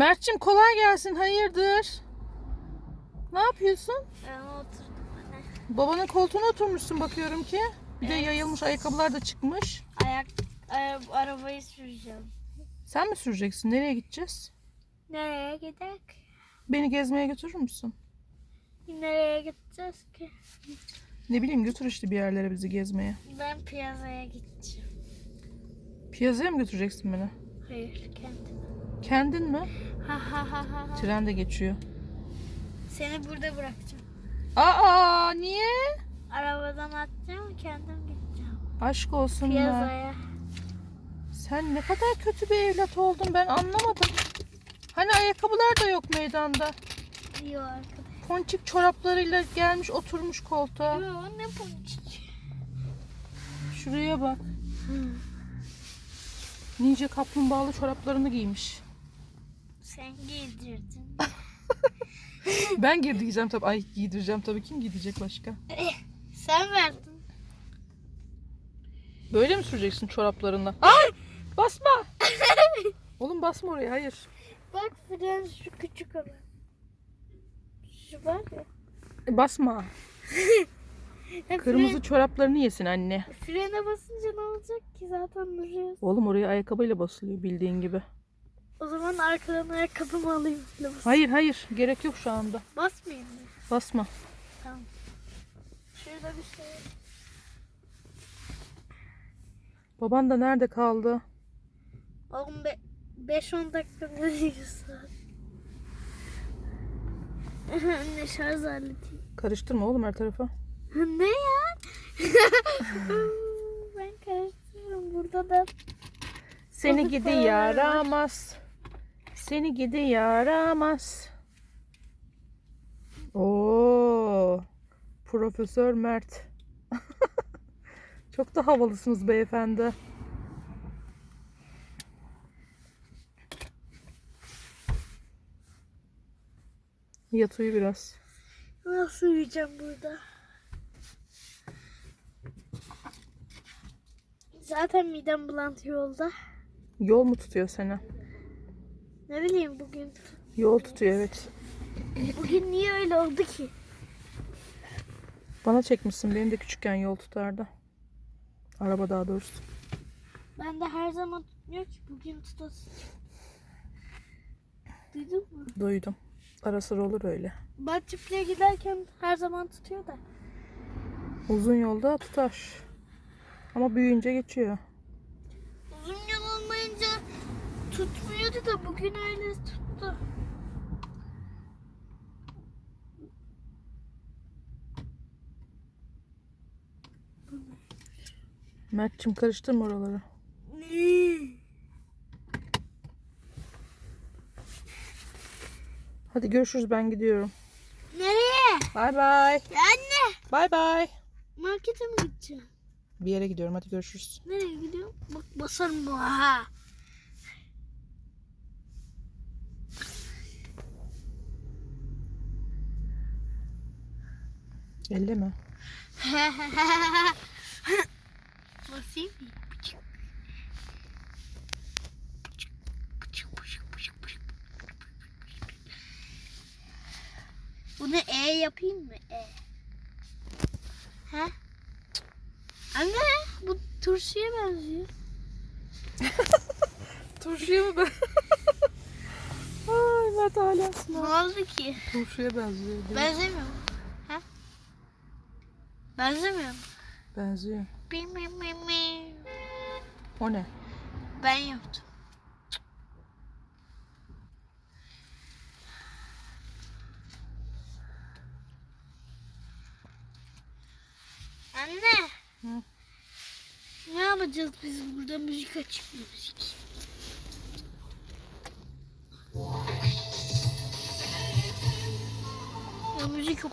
Mert'cim kolay gelsin. Hayırdır? Ne yapıyorsun? Ben oturdum anne. Babanın koltuğuna oturmuşsun bakıyorum ki. Bir de yayılmış ayakkabılar da çıkmış. Ayak, ara- arabayı süreceğim. Sen mi süreceksin? Nereye gideceğiz? Nereye gidelim? Beni gezmeye götürür müsün? Nereye gideceğiz ki? Ne bileyim götür işte bir yerlere bizi gezmeye. Ben piyazaya gideceğim. Piyazaya mı götüreceksin beni? Hayır kendim. Kendin mi? Ha ha ha ha. ha. Tren de geçiyor. Seni burada bırakacağım. Aa niye? Arabadan atacağım kendim gideceğim. Aşk olsun. Piyazaya. Sen ne kadar kötü bir evlat oldun ben anlamadım. Hani ayakkabılar da yok meydanda. Yok arkadaş. Ponçik çoraplarıyla gelmiş oturmuş koltuğa. Yok ne ponçik. Şuraya bak. Ninja kaplumbağalı çoraplarını giymiş. Sen giydirdin. Ben giydireceğim tabii. Ay giydireceğim tabii. Kim giydirecek başka? Sen verdin. Böyle mi süreceksin çoraplarında? Ay! Basma! Oğlum basma oraya. Hayır. Bak fren şu küçük olan. Şu var ya. E, Basma. Kırmızı çoraplarını yesin anne. Fren, frene basınca ne olacak ki zaten duruyoruz. Oğlum oraya ayakkabıyla basılıyor bildiğin gibi. O zaman arkadan ayakkabımı alayım. Bas. Hayır hayır. Gerek yok şu anda. Basmayayım mı? Basma. Tamam. Şurada bir şey. Baban da nerede kaldı? Oğlum 5-10 dakika ne diyorsun? Anne şarj aleti. Karıştırma oğlum her tarafa. ne ya? ben karıştırırım. Burada da Seni gidi yaramaz. Seni gidi yaramaz. Oo, Profesör Mert. Çok da havalısınız beyefendi. Yat uyu biraz. nasıl uyuyacağım burada? Zaten midem bulantı yolda. Yol mu tutuyor seni? Ne bileyim bugün. Yol tutuyor evet. Bugün niye öyle oldu ki? Bana çekmişsin. Benim de küçükken yol tutardı. Araba daha doğrusu. Ben de her zaman tutmuyor ki bugün tutasın. Duydun mu? Duydum. Ara sıra olur öyle. Ben çiftliğe giderken her zaman tutuyor da. Uzun yolda tutar. Ama büyüyünce geçiyor. Uzun yol olmayınca tutmuyordu da bugün öyle tuttu. Mert'cim karıştırma oraları. Hadi görüşürüz ben gidiyorum. Nereye? Bay bay. Anne. Bay bay. Markete mi gideceğim? Bir yere gidiyorum hadi görüşürüz. Nereye gidiyorum? Bak basarım bu ha. Elleme. Basayım mı? Bunu E yapayım mı? E. He? Anne bu turşuya benziyor. Turşuya mı ben? Ay Mert alemsin Ne oldu ki? Turşuya benziyor. Benzemiyor mu? Benzemiyor mu? Benziyor. Bim bim bim bim. O ne? Ben yaptım. Anne. Hı? Ne yapacağız biz burada müzik açık müzik? Ya müzik yok.